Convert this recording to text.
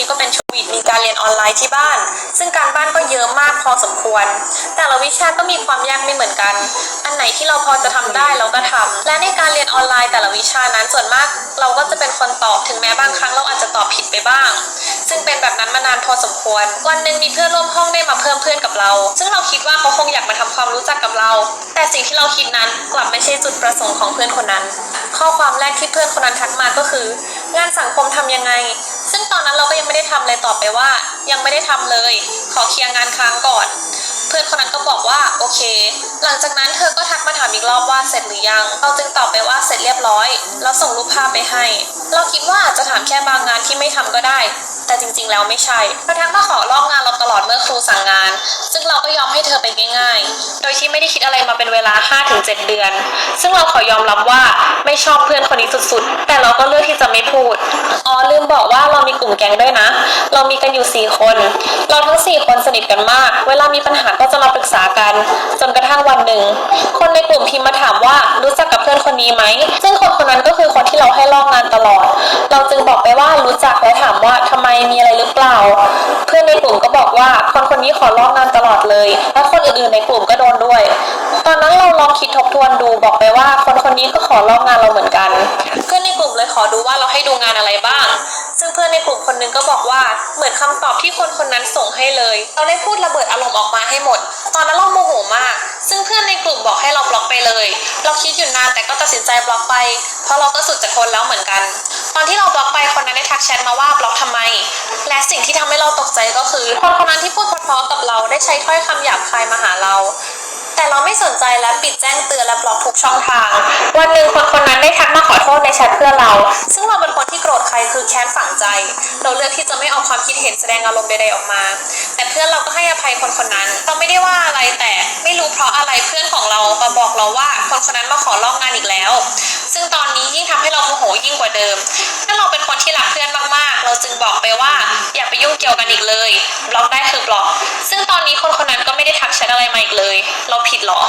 ีก็เป็นโควิดมีการเรียนออนไลน์ที่บ้าน ซึ่งการบ้านก็เยอะมากพอสมควร แต่ละวิชาก็มีความยากไม่เหมือนกัน อันไหนที่เราพอจะทำได้เราก็ทำและในการเรียนออนไลน์แต่ละวิชานั้นส่วนมาก เราก็จะเป็นคนตอบถึงแม้บางครั้งเราอาจจะตอบผิดไปบ้าง ซึ่งเป็นแบบนั้นมานานพอสมควร วันหนึ่งมีเพื่อนร่วมห้องได้มาเพิ่มเพื่อนกับเรา ซึ่งเราคิดว่าเขาคงอยากมาทำความรู้จักกับเรา แต่สิ่งที่เราคิดนั้นกลับไม่ใช่จุดประสงค์ของเพื่อนคนนั้น ข้อความแรกที่เพื่อนคนนั้นทักมาก็คืองานสังคมทำยังไง ซึ่งตอนนั้นเราก็ยังไม่ได้ทำเลยตอบไปว่า ยังไม่ได้ทำเลย ขอเคลียร์งานค้างก่อน เพื่อนคนนั้นก็บอกว่าโอเค หลังจากนั้นเธอก็ทักมาถามอีกรอบว่าเสร็จหรือยัง เราจึงตอบไปว่าเสร็จเรียบร้อย แล้วส่งรูปภาพไปให้ เราคิดว่าจะถามแค่บางงานที่ไม่ทำก็ได้ แต่จริงๆแล้วไม่ใช่เธอทักมาขอลอกงานเราตลอดเมื่อครูสั่งงานซึ่ง ไปง่ายๆ โดยที่ไม่ได้คิดอะไรมาเป็นเวลา 5-7 เดือน ซึ่งเราขอยอมรับว่าไม่ชอบเพื่อนคนนี้สุดๆ แต่เราก็เลือกที่จะไม่พูด อ๋อลืมบอกว่าเรามีกลุ่มแก๊งด้วยนะ เรามีกันอยู่ 4 คน เราทั้ง 4 คนสนิทกันมาก เวลามีปัญหาก็จะมาปรึกษากัน จนกระทั่งวันหนึ่ง คนในกลุ่มพิมพ์มาถามว่ารู้จักกับเพื่อนคนนี้ไหม ซึ่งคนคนนั้นก็คือคนที่เราให้ลอกงานตลอด เราจึงบอกไปว่ารู้จักและถามว่าทำไมมีอะไรหรือเปล่า บอกว่าคนคนนี้ขอลอกงานตลอดเลย และคนอื่นๆในกลุ่มก็โดนด้วย ตอนนั้นเราลองคิดทบทวนดูบอกไปว่า คนคนนี้ก็ขอลอกงานเราเหมือนกัน เพื่อนในกลุ่มเลยขอดูว่าเราให้ดูงานอะไรบ้าง ซึ่งเพื่อนในกลุ่มคนนึงก็บอกว่าเหมือนคำตอบที่คนคนนั้นส่งให้เลย เราได้พูดระเบิดอารมณ์ออกมาให้หมด ตอนนั้นเราโมโหมาก ซึ่งเพื่อนในกลุ่มบอกให้เราบล็อกไปเลย เราคิดอยู่นานแต่ก็ตัดสินใจบล็อกไป เพราะเราก็สุดจะทนแล้วเหมือนกัน ตอนที่เราบล็อกไปคนนั้นได้ทักแชทมาว่าบล็อกทำไม และสิ่งที่ทำให้เราตกใจก็คือคนคนนั้นที่พูดเพราะๆกับเราได้ใช้ถ้อยคำหยาบคายมาหาเรา แต่เราไม่สนใจและปิดแจ้งเตือนและบล็อกทุกช่องทาง วันหนึ่งคนคนนั้นได้ทักมาขอโทษในแชทเพื่อเรา ซึ่งเราเป็นคนที่โกรธใครคือแค้นฝังใจ เราเลือกที่จะไม่เอาความคิดเห็นแสดงอารมณ์ใดๆออกมา แต่เพื่อนเราก็ให้อภัยคนคนนั้นเราไม่ได้ว่าอะไรแต่ไม่รู้เพราะอะไรเพื่อนของเรามาบอกเราว่าคนคนนั้นมาขอลอกงานอีกแล้ว ซึ่งตอนนี้ยิ่งทำให้เราโมโหยิ่งกว่าเดิม ถ้าเราเป็นคนที่รักเพื่อนมากๆ เราจึงบอกไปว่าอย่าไปยุ่งเกี่ยวกันอีกเลย บล็อกได้คือบล็อก ซึ่งตอนนี้คนคนนั้นก็ไม่ได้ทักแชทอะไรมาอีกเลย เราผิดหรอ